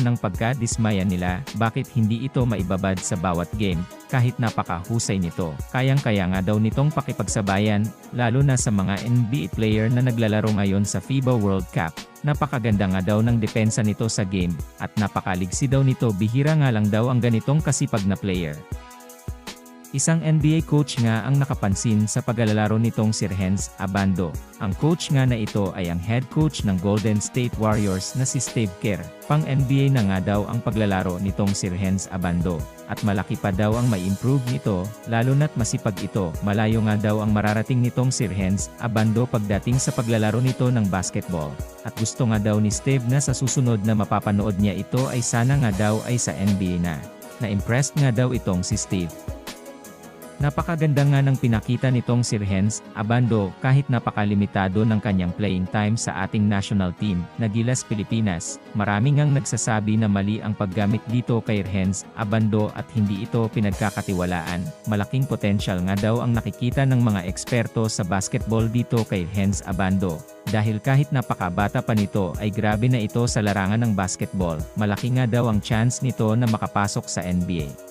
ng pagka-dismaya nila, bakit hindi ito maibabad sa bawat game, kahit napakahusay nito. Kayang-kaya nga daw nitong pakipagsabayan, lalo na sa mga NBA player na naglalaro ngayon sa FIBA World Cup. Napakaganda nga daw ng depensa nito sa game, at napakaligsi daw nito bihira nga lang daw ang ganitong kasipag na player. Isang NBA coach nga ang nakapansin sa paglalaro nitong Sir Hans Abando. Ang coach nga na ito ay ang head coach ng Golden State Warriors na si Steve Kerr. Pang NBA na nga daw ang paglalaro nitong Sir Hans Abando. At malaki pa daw ang may improve nito, lalo na't masipag ito. Malayo nga daw ang mararating nitong Sir Hans Abando pagdating sa paglalaro nito ng basketball. At gusto nga daw ni Steve na sa susunod na mapapanood niya ito ay sana nga daw ay sa NBA na. Na-impressed nga daw itong si Steve. Napakaganda nga ng pinakita nitong Sir Hens Abando kahit napakalimitado ng kanyang playing time sa ating national team na Gilas Pilipinas. Maraming ngang nagsasabi na mali ang paggamit dito kay Hens Abando at hindi ito pinagkakatiwalaan. Malaking potensyal nga daw ang nakikita ng mga eksperto sa basketball dito kay Hens Abando. Dahil kahit napakabata pa nito ay grabe na ito sa larangan ng basketball, malaki nga daw ang chance nito na makapasok sa NBA.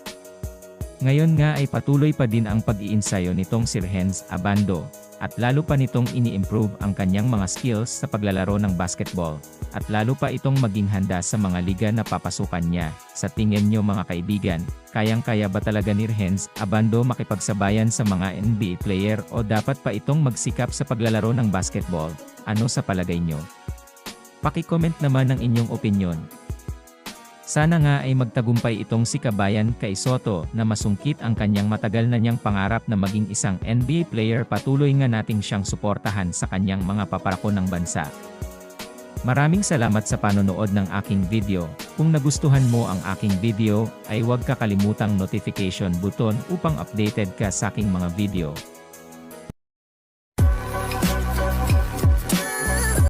Ngayon nga ay patuloy pa din ang pag-iinsayo nitong Sir Hens Abando, at lalo pa nitong ini-improve ang kanyang mga skills sa paglalaro ng basketball, at lalo pa itong maging handa sa mga liga na papasukan niya. Sa tingin nyo mga kaibigan, kayang-kaya ba talaga ni Hens Abando makipagsabayan sa mga NBA player o dapat pa itong magsikap sa paglalaro ng basketball? Ano sa palagay nyo? Paki-comment naman ang inyong opinion. Sana nga ay magtagumpay itong si Kabayan kay Soto na masungkit ang kanyang matagal na niyang pangarap na maging isang NBA player patuloy nga nating siyang suportahan sa kanyang mga paparako ng bansa. Maraming salamat sa panonood ng aking video. Kung nagustuhan mo ang aking video, ay huwag kakalimutang notification button upang updated ka sa aking mga video.